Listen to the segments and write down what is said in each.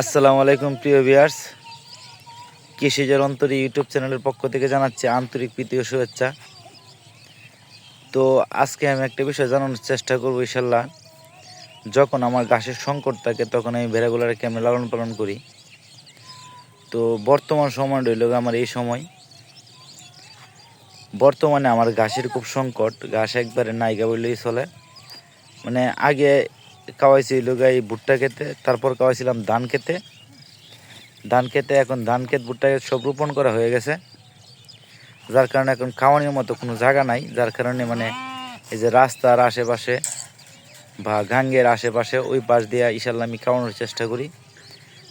আসসালামু আলাইকুম, প্রিয় ভিউয়ার্স। কৃষিজের অন্তরী ইউটিউব চ্যানেলের পক্ষ থেকে জানাচ্ছি আন্তরিক প্রীতি ও শুভেচ্ছা। তো আজকে আমি একটা বিষয় জানানোর চেষ্টা করব ইশাল্লাহ যখন আমার গাছের সংকট থাকে, তখন আমি ভেড়াগুলার কেমন লালন পালন করি। তো বর্তমান সময় রইল আমার এই সময়। বর্তমানে আমার ঘাসের খুব সংকট। ঘাস একবারে নাইগা বললেই চলে। মানে আগে খাওয়াইছি লুগাই ভুট্টা খেতে, তারপর খাওয়াইছিলাম ধান খেতে। ধান খেতে এখন ধান ক্ষেত ভুট্টা ক্ষেত সব রোপণ করা হয়ে গেছে। যার কারণে এখন খাওয়ানোর মতো কোনো জায়গা নাই, যার কারণে মানে এই যে রাস্তার আশেপাশে বা গাঙ্গের আশেপাশে ওই পাশ দিয়ে ইশাল্লাহ আমি খাওয়ানোর চেষ্টা করি।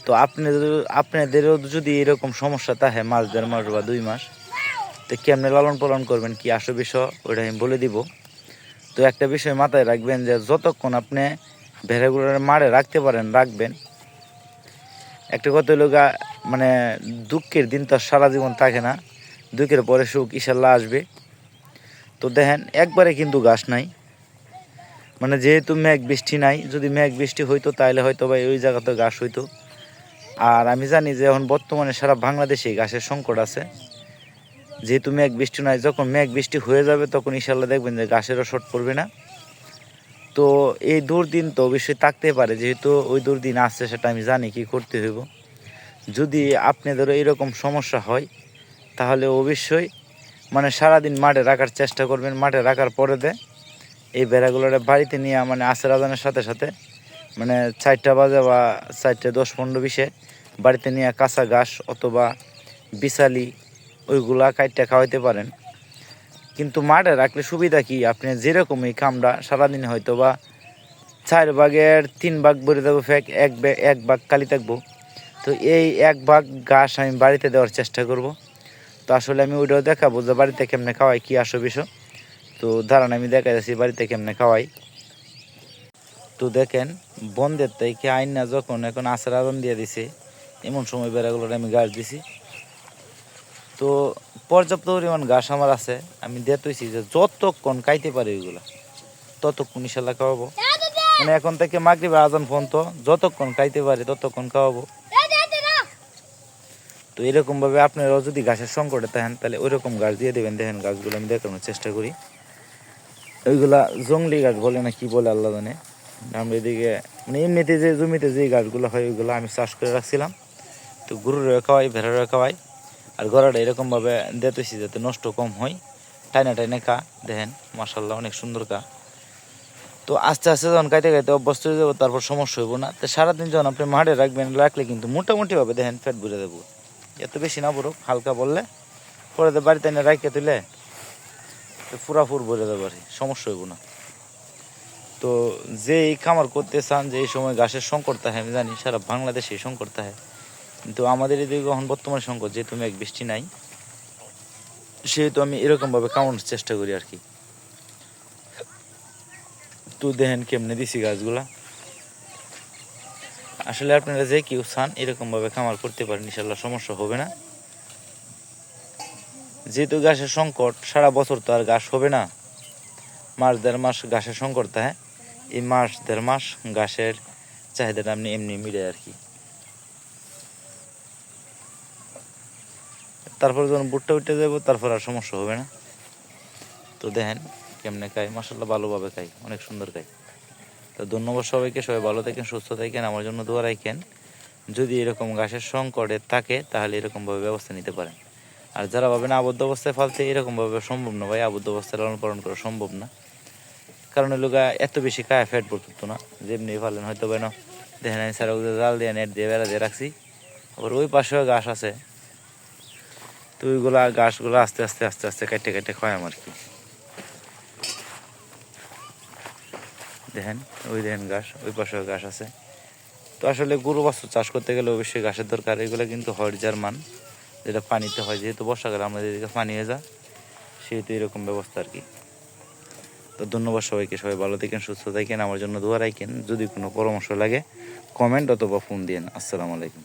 তো আপনাদের, আপনাদেরও যদি এরকম সমস্যা থাকে মাস, দেড় মাস বা দুই মাস, তো কেমনে লালন পালন করবেন, কি আসো বিষয়, ওইটা আমি বলে দিব। তো একটা বিষয় মাথায় রাখবেন যে যতক্ষণ আপনি ভেড়াগুলোর মারে রাখতে পারেন, রাখবেন। একটা কথা হলো মানে দুঃখের দিন তো সারা জীবন থাকে না। দুঃখের পরে সুখ ইশাল্লাহ আসবে। তো দেখেন, একবারে কিন্তু গাছ নাই। মানে যেহেতু মেঘ বৃষ্টি নাই, যদি মেঘ বৃষ্টি হইতো তাহলে হয়তো বা ওই জায়গাতে গাছ হইতো। আর আমি জানি যে এখন বর্তমানে সারা বাংলাদেশে গাছের সংকট আছে। যেহেতু মেঘ বৃষ্টি নাই, যখন মেঘ বৃষ্টি হয়ে যাবে তখন ইনশাল্লাহ দেখবেন যে গাছেরও শর্ট পড়বে না। তো এই দুর্দিন তো অবশ্যই থাকতে পারে, যেহেতু ওই দুর্দিন আসছে সেটা আমি জানি কি করতে হইব। যদি আপনাদেরও এরকম সমস্যা হয়, তাহলে অবশ্যই মানে সারাদিন মাঠে রাখার চেষ্টা করবেন, মাঠে রাখার পরে দে এই বেড়াগুলোর বাড়িতে নিয়ে মানে আসর আজানের সাথে সাথে মানে চারটা বাজে বা চারটে দশ পনেরো বিশে বাড়িতে নিয়ে কাঁচা ঘাস অথবা বিশালি ওইগুলা কাইটটা খাওয়াইতে পারেন। কিন্তু মাঠে রাখলে সুবিধা কি? আপনি যেরকমই কামটা সারাদিন হয়তো বা চার ভাগের তিন ভাগ ভরে দেবো ফেক এক এক ভাগ কালি থাকব। তো এই এক ভাগ ঘাস আমি বাড়িতে দেওয়ার চেষ্টা করব। তো আসলে আমি ওইটাও দেখাবো যে বাড়িতে কেমনে খাওয়াই, কি আসো বিষয়। তো ধারণা আমি দেখা যাচ্ছি বাড়িতে কেমনে খাওয়াই। তো দেখেন, বন্ধের থেকে আইন না যখন এখন আসার আদন দিয়ে দিছে, এমন সময় বেড়াগুলোর আমি গাছ দিছি। তো পর্যাপ্ত পরিমাণ ঘাস আমার আছে। আমি দেখতেছি যে যতক্ষণ খাইতে পারি ওইগুলা, ততক্ষণ ইশাল্লাহ খাওয়াবো। মানে এখন থেকে মাগরিব আজান পর্যন্ত যতক্ষণ খাইতে পারি ততক্ষণ খাওয়াবো। তো এরকমভাবে আপনারাও যদি গাছের সংকটে থাকেন, তাহলে ওইরকম গাছ দিয়ে দেবেন। দেখেন গাছগুলো আমি দেখানোর চেষ্টা করি। ওইগুলা জঙ্গলি গাছ বলে না, কি বলে আল্লাহ জানে। আমরা এদিকে মানে এমনিতে যে জমিতে যে গাছগুলো হয়, ওইগুলো আমি চাষ করে রাখছিলাম। তো গরুর খাওয়াই ভেড়ার খাওয়াই। আর গড়াটা এরকমভাবে দিতেছি যাতে নষ্ট কম হয়। টাইনা টাইনে কা, দেখেন মার্শাল্লাহ অনেক সুন্দর কা। তো আস্তে আস্তে যখন খাইতে খাইতে অভ্যস্ত হয়ে যাব, তারপর সমস্যা হইব না। তো সারাদিন যখন আপনি মাঠে রাখবেন, রাখলে কিন্তু মোটামুটিভাবে দেখেন ফ্যাট বুঝে দেবো এত বেশি না বড় হালকা বললে। পরে তো বাড়িতে এনে রাখতে তুলে, তো পুরাপুর ভরে দেবো আর সমস্যা হইব না। তো যে এই খামার করতে চান যে এই সময় গাছের সংকট থাকে, আমি জানি, সারা বাংলাদেশে সংকট থাকে। কিন্তু আমাদের এদিকে এখন বর্তমান সংকট, যেহেতু মেঘ, বৃষ্টি নাই, সেহেতু আমি এরকমভাবে কামানোর চেষ্টা করি আর কি। তো দেখেন কেমনে দিছি গাছগুলা। আসলে আপনারা যে কেউ চান, এরকমভাবে খামার করতে পারেন ইনশাল্লাহ সমস্যা হবে না। যেহেতু গাছের সংকট, সারা বছর তো আর গাছ হবে না। মাস দেড় মাস ঘাসের সংকট থাকে এই মাস দেড় মাস গাছের চাহিদাটা আপনি এমনি মিলে আর কি। তারপর যখন বুটটা উঠে যাব, তারপর আর সমস্যা হবে না। তো দেখেন কেমনে খাই। মাসাল্লাহ ভালোভাবে খাই, অনেক সুন্দর খাই। তো ধন্যবাদ সবাইকে, সবাই ভালো থাকেন, সুস্থ থাকেন, আমার জন্য দোয়া রাখেন। যদি এরকম গাছের সংকটে থাকে, তাহলে এরকমভাবে ব্যবস্থা নিতে পারেন। আর যারা ভাবেন আবদ্ধ অবস্থায় ফালতে, এরকমভাবে সম্ভব না ভাই। আবদ্ধ অবস্থায় লালন পালন করা সম্ভব না। কারণ লোকা এত বেশি খায় ফ্যাট পড়তো না। যেমনি ফালেন হয়তো বেন দেখেন আমি স্যার জাল দিয়ে, নেট দিয়ে, বেড়া দিয়ে রাখছি। আবার ওই পাশেও গাছ আছে। তো ওইগুলা গাছগুলো আস্তে আস্তে আস্তে আস্তে কাটতে কাটতে খায় আমার কি দেখেন, ওই দেখেন গাছ ওই পাশেও ঘাস আছে। তো আসলে গরু বাস্তু চাষ করতে গেলে অবশ্যই গাছের দরকার। এগুলো কিন্তু হয় মান, যেটা পানিতে হয়। যেহেতু বর্ষাকালে আমাদের এদিকে পানি হয়ে যায়, সেহেতু এরকম ব্যবস্থা আর কি। তো ধন্যবাদ সবাইকে। সবাই ভালো থাকেন, সুস্থ থাকেন। আমার জন্য দোয়া রাখেন। যদি কোনো পরামর্শ লাগে কমেন্ট অথবা ফোন দিন আসসালামু আলাইকুম।